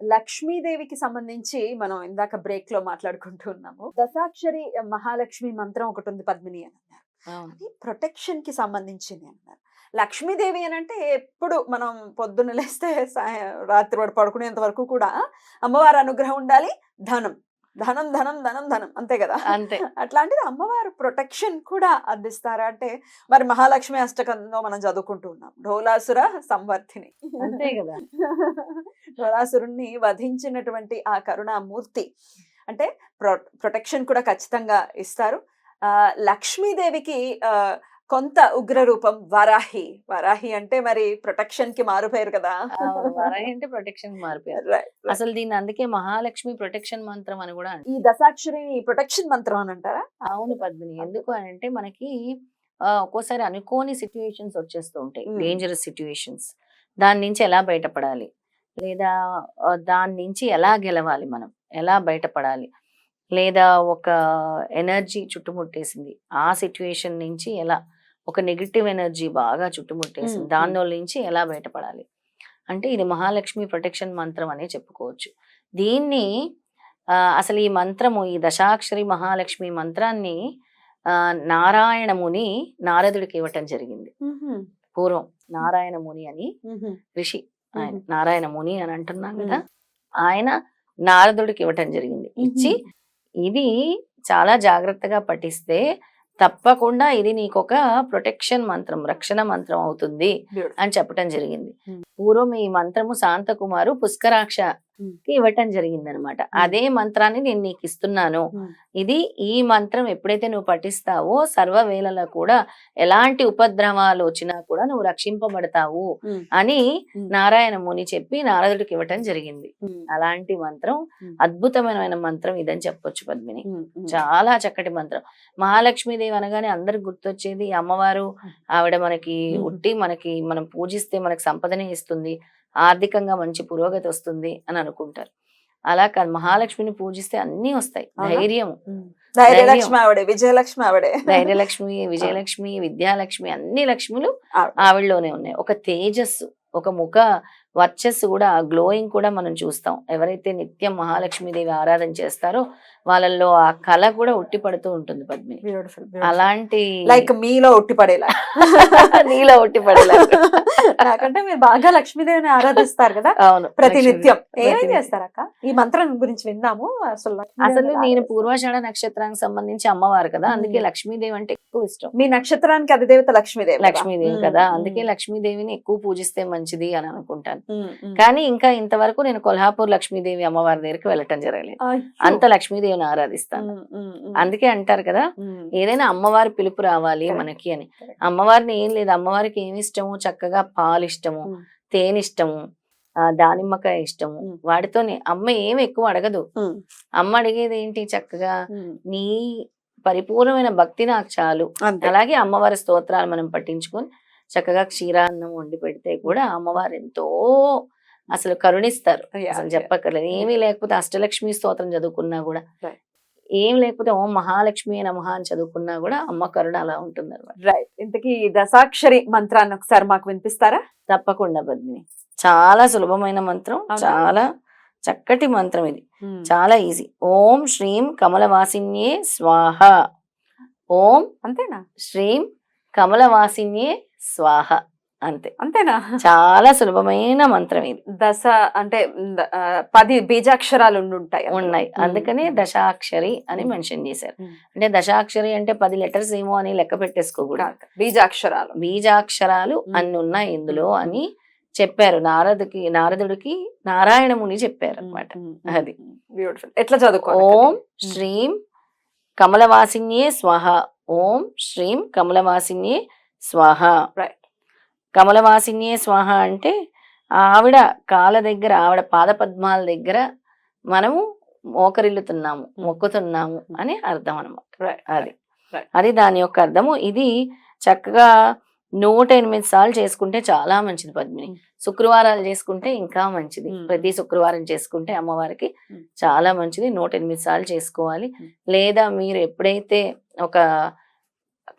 లక్ష్మీదేవికి సంబంధించి మనం ఇందాక బ్రేక్లో మాట్లాడుకుంటూ ఉన్నాము. దశాక్షరి మహాలక్ష్మి మంత్రం ఒకటి ఉంది పద్మిని అని అన్నారు. అది ప్రొటెక్షన్కి సంబంధించింది అన్నారు. లక్ష్మీదేవి అని అంటే ఎప్పుడు మనం పొద్దున్న లేస్తే రాత్రి పడుకునేంత వరకు కూడా అమ్మవారి అనుగ్రహం ఉండాలి ధనం. ధనం ధనం ధనం ధనం అంతే కదా? అంతే. అట్లాంటిది అమ్మవారు ప్రొటెక్షన్ కూడా అందిస్తారా? అంటే మరి మహాలక్ష్మి అష్టకంలో మనం చదువుకుంటూ ఉన్నాం. ఢోలాసుర సంవర్ధిని. అంతే కదా. ఢోలాసురుణ్ణి వధించినటువంటి ఆ కరుణామూర్తి అంటే ప్రొ ప్రొటెక్షన్ కూడా ఖచ్చితంగా ఇస్తారు. ఆ లక్ష్మీదేవికి ఆ కొంత ఉగ్ర రూపం వరాహి. వరాహి అంటే మరి ప్రొటెక్షన్కి మారుపేరు కదా. వరాహి అంటే ప్రొటెక్షన్ మారిపోయారు. అసలు దీన్ని అందుకే మహాలక్ష్మి ప్రొటెక్షన్ మంత్రం అని కూడా ఈ దశాక్షరిని ప్రొటెక్షన్ మంత్రం అని అంటారా? అవును పద్మిని. ఎందుకు అని అంటే మనకి ఒక్కోసారి అనుకోని సిచ్యువేషన్స్ వచ్చేస్తూ ఉంటాయి. డేంజరస్ సిచ్యువేషన్స్ దాని నుంచి ఎలా బయటపడాలి? లేదా దాని నుంచి ఎలా గెలవాలి మనం? ఎలా బయటపడాలి? లేదా ఒక ఎనర్జీ చుట్టుముట్టేసింది. ఆ సిచ్యువేషన్ నుంచి ఎలా ఒక నెగిటివ్ ఎనర్జీ బాగా చుట్టుముట్టేసింది. దానిలో నుంచి ఎలా బయటపడాలి? అంటే ఇది మహాలక్ష్మి ప్రొటెక్షన్ మంత్రం అనే చెప్పుకోవచ్చు. దీన్ని అసలు ఈ మంత్రము ఈ దశాక్షరి మహాలక్ష్మి మంత్రాన్ని ఆ, నారాయణ ముని నారదుడికి ఇవ్వటం జరిగింది. పూర్వం నారాయణ ముని అని ఋషి ఆయన మ్మ్. నారాయణ ముని అని అంటున్నాం కదా ఆయన నారదుడికి ఇవ్వటం జరిగింది. ఇచ్చి ఇది చాలా జాగ్రత్తగా పఠిస్తే తప్పకుండా ఇది నీకు ఒక ప్రొటెక్షన్ మంత్రం రక్షణ మంత్రం అవుతుంది అని చెప్పటం జరిగింది Hmm. పూర్వం ఈ మంత్రము శాంతకుమారు పుష్కరాక్ష. కి ఇవ్వటం జరిగింది అనమాట అదే మంత్రాన్ని నేను నీకు ఇస్తున్నాను. ఇది ఈ మంత్రం ఎప్పుడైతే నువ్వు పఠిస్తావో సర్వవేళలా కూడా ఎలాంటి ఉపద్రవాలు వచ్చినా కూడా నువ్వు రక్షింపబడతావు అని నారాయణ ముని చెప్పి నారదుడికి ఇవ్వటం జరిగింది. అలాంటి మంత్రం. అద్భుతమైన మంత్రం ఇదని చెప్పొచ్చు పద్మిని. చాలా చక్కటి మంత్రం. మహాలక్ష్మీదేవి అనగానే అందరికి గుర్తొచ్చేది అమ్మవారు. ఆవిడ మనకి. ఉట్టి మనకి మనం పూజిస్తే మనకి సంపదనే ఇస్తుంది. ఆర్థికంగా మంచి పురోగతి వస్తుంది అని అనుకుంటారు. అలా కాదు మహాలక్ష్మిని పూజిస్తే అన్ని వస్తాయి? ధైర్యం ధైర్యలక్ష్మి ఆవిడే విజయలక్ష్మి ఆవిడే. ధైర్యలక్ష్మి విజయలక్ష్మి విద్యాలక్ష్మి అన్ని లక్ష్ములు ఆవిడ. ఆవిడలోనే ఉన్నాయి. ఒక తేజస్సు ఒక ముఖ వర్చస్సు కూడా గ్లోయింగ్ కూడా మనం చూస్తాం. ఎవరైతే నిత్యం మహాలక్ష్మీదేవి ఆరాధన చేస్తారో వాళ్ళల్లో ఆ కళ కూడా ఉట్టి పడుతూ ఉంటుంది పద్మిని. బ్యూటిఫుల్ అలాంటి లైక్ మీలో ఉట్టి పడేలా. నీలో ఉట్టి పడేలా. నాకంటే మీరు బాగా లక్ష్మీదేవిని ఆరాధిస్తారు కదా? అవును ప్రతినిత్యం. చేస్తారక్క? ఈ మంత్రం గురించి విందాము. అసలు అసలు నేను? పూర్వాషాఢ నక్షత్రానికి సంబంధించి అమ్మవారు కదా అందుకే. లక్ష్మీదేవి అంటే ఎక్కువ ఇష్టం. మీ నక్షత్రానికి అధిదేవత లక్ష్మీదేవి? లక్ష్మీదేవి కదా అందుకే లక్ష్మీదేవిని ఎక్కువ పూజిస్తే మంచిది అని అనుకుంటాను. కానీ ఇంకా ఇంతవరకు నేను కొల్హాపూర్ లక్ష్మీదేవి అమ్మవారి దగ్గరికి వెళ్ళటం జరగలేదు. అంత లక్ష్మీదేవిని ఆరాధిస్తాను అందుకే అంటారు కదా. ఏదైనా అమ్మవారి పిలుపు రావాలి. మనకి అని. అమ్మవారిని ఏం లేదు అమ్మవారికి ఏమి ఇష్టము చక్కగా పాలు ఇష్టము. తేనె ఇష్టము దానిమ్మకాయ ఇష్టము. వాటితోనే అమ్మ ఏమి ఎక్కువ అడగదు అమ్మ అడిగేది ఏంటి చక్కగా. నీ పరిపూర్ణమైన భక్తి నాకు చాలు అలాగే అమ్మవారి స్తోత్రాలు మనం పట్టించుకొని చక్కగా క్షీరాన్నం వండి పెడితే కూడా అమ్మవారు ఎంతో అసలు కరుణిస్తారు. అసలు. చెప్పక్కర్లేదు. ఏమీ లేకపోతే అష్టలక్ష్మి స్తోత్రం చదువుకున్నా కూడా. ఏం లేకపోతే ఓం మహాలక్ష్మి నమః అని చదువుకున్నా కూడా అమ్మ కరుణ అలా ఉంటుంది అనమాట రైట్ ఇంతకీ దశాక్షరి మంత్రాన్ని ఒకసారి మాకు వినిపిస్తారా? తప్పకుండా పద్మిని. చాలా సులభమైన మంత్రం? చాలా చక్కటి మంత్రం ఇది. చాలా ఈజీ. ఓం శ్రీం కమలవాసిన్యే స్వాహ. ఓం అంతేనా? శ్రీం కమలవాసిన్యే స్వాహ అంతే. అంతేనా? చాలా సులభమైన మంత్రం ఇది. దశ అంటే పది బీజాక్షరాలు ఉంటాయి. ఉన్నాయి. అందుకనే దశాక్షరి అని. మెన్షన్ చేశారు. అంటే దశాక్షరి అంటే పది లెటర్స్ ఏమో అని లెక్క పెట్టేసుకోకూడదు. బీజాక్షరాలు. బీజాక్షరాలు. అన్ని ఉన్నాయి ఇందులో అని చెప్పారు. నారదుకి నారదుడికి నారాయణ ముని చెప్పారు అనమాట అది. బ్యూటిఫుల్ ఎట్లా చదువుకోవాలి? ఓం శ్రీం కమలవాసిన్యే స్వాహ. ఓం శ్రీం కమలవాసిన్యే స్వాహ. కమలవాసిన్యే స్వాహ అంటే ఆవిడ కాళ్ళ దగ్గర ఆవిడ పాద పద్మాల దగ్గర మనము మోకరిల్లుతున్నాము మొక్కుతున్నాము అని అర్థం అనమాట. అది. అది దాని యొక్క అర్థము ఇది చక్కగా నూట ఎనిమిది సార్లు చేసుకుంటే చాలా మంచిది పద్మిని Mm. శుక్రవారాలు చేసుకుంటే ఇంకా మంచిది. ప్రతి శుక్రవారం చేసుకుంటే అమ్మవారికి. చాలా మంచిది నూట ఎనిమిది సార్లు చేసుకోవాలి. లేదా మీరు ఎప్పుడైతే ఒక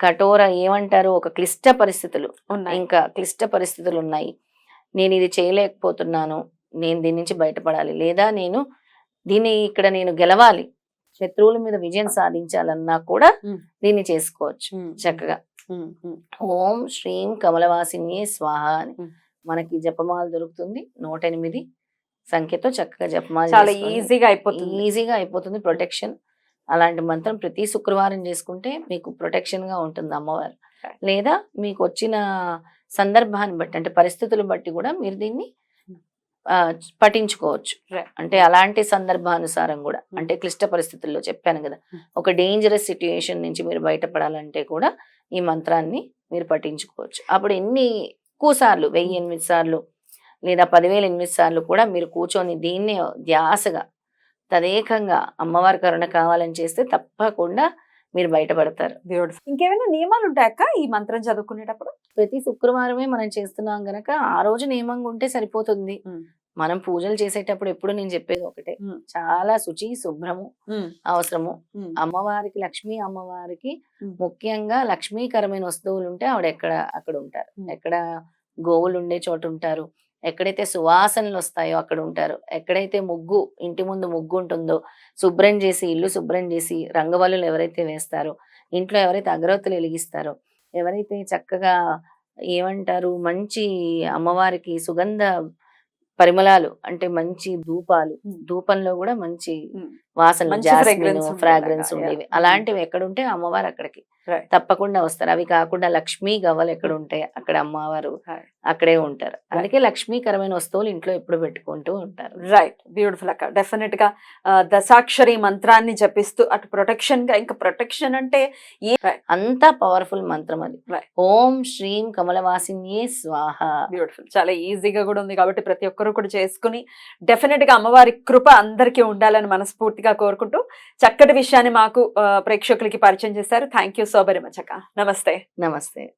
కఠోర ఏమంటారు? ఒక క్లిష్ట పరిస్థితులు ఉన్నాయి. ఇంకా క్లిష్ట పరిస్థితులు ఉన్నాయి. నేను ఇది చేయలేకపోతున్నాను. నేను దీని నుంచి బయటపడాలి. లేదా నేను దీన్ని ఇక్కడ నేను గెలవాలి. శత్రువుల మీద విజయం సాధించాలన్నా కూడా. దీన్ని చేసుకోవచ్చు చక్కగా. ఓం శ్రీం కమలవాసిని స్వాహ అని. మనకి జపమాల దొరుకుతుంది. నూట ఎనిమిది సంఖ్యతో చక్కగా జపమాల చాలా ఈజీగా అయిపోతుంది. ఈజీగా అయిపోతుంది ప్రొటెక్షన్. అలాంటి మంత్రం ప్రతి శుక్రవారం చేసుకుంటే మీకు ప్రొటెక్షన్గా ఉంటుంది అమ్మవారు. లేదా మీకు వచ్చిన సందర్భాన్ని బట్టి అంటే పరిస్థితులు బట్టి కూడా మీరు దీన్ని పఠించుకోవచ్చు. అంటే అలాంటి సందర్భానుసారం కూడా Hmm. అంటే క్లిష్ట పరిస్థితుల్లో చెప్పాను కదా Hmm. ఒక డేంజరస్ సిట్యుయేషన్ నుంచి మీరు బయటపడాలంటే కూడా ఈ మంత్రాన్ని మీరు పఠించుకోవచ్చు అప్పుడు ఎన్ని ఎక్కువ సార్లు వెయ్యి ఎనిమిది సార్లు లేదా పదివేల ఎనిమిది సార్లు కూడా మీరు కూర్చొని దీన్ని ధ్యాసగా తదేకంగా అమ్మవారి కరుణ కావాలని చేస్తే తప్పకుండా మీరు బయటపడతారు. బ్యూటిఫుల్ ఇంకేమైనా నియమాలు ఉంటాయక్క ఈ మంత్రం చదువుకునేటప్పుడు? ప్రతి శుక్రవారమే మనం చేస్తున్నాం గనక ఆ రోజు నియమంగా ఉంటే సరిపోతుంది. మనం పూజలు చేసేటప్పుడు ఎప్పుడు నేను చెప్పేది ఒకటే. చాలా శుచి శుభ్రము అవసరము. అమ్మవారికి లక్ష్మీ అమ్మవారికి. ముఖ్యంగా లక్ష్మీకరమైన వస్తువులు ఉంటే ఆవిడ ఎక్కడ అక్కడ ఉంటారు. ఎక్కడ గోవులు ఉండే చోట ఉంటారు ఎక్కడైతే సువాసనలు వస్తాయో అక్కడ ఉంటారు ఎక్కడైతే ముగ్గు ఇంటి ముందు ముగ్గు ఉంటుందో శుభ్రం చేసి ఇల్లు శుభ్రం చేసి రంగవల్లులు ఎవరైతే వేస్తారో ఇంట్లో ఎవరైతే అగరవత్తులు వెలిగిస్తారో ఎవరైతే చక్కగా ఏమంటారు మంచి అమ్మవారికి సుగంధ పరిమళాలు అంటే మంచి ధూపాలు. ధూపంలో కూడా మంచి ఉండేలాగా, ఫ్రాగ్రెన్స్. ఉండేవి. Mm. అలాంటివి ఎక్కడుంటే అమ్మవారు అక్కడికి. తప్పకుండా వస్తారు. అవి కాకుండా లక్ష్మీ గవ్వలు ఎక్కడ ఉంటాయి అక్కడ అమ్మవారు. అక్కడే ఉంటారు. అందుకే లక్ష్మీకరమైన వస్తువులు ఇంట్లో ఎప్పుడు పెట్టుకుంటూ ఉంటారు. రైట్ బ్యూటిఫుల్ అక్క. డెఫినెట్గా దశాక్షరి మంత్రాన్ని జపిస్తూ అటు ప్రొటెక్షన్గా ఇంకా ప్రొటెక్షన్ అంటే అంత పవర్ఫుల్ మంత్రం అది. ఓం శ్రీం కమలవాసిన్యే స్వాహ. బ్యూటిఫుల్ చాలా ఈజీగా కూడా ఉంది కాబట్టి ప్రతి ఒక్కరు కూడా చేసుకుని డెఫినెట్గా అమ్మవారి కృప అందరికీ ఉండాలని మనస్ఫూర్తిగా కోరుకుంటూ చక్కటి విషయాన్ని మాకు ప్రేక్షకులకి పరిచయం చేశారు. Thank you so very much అక్క. నమస్తే. నమస్తే.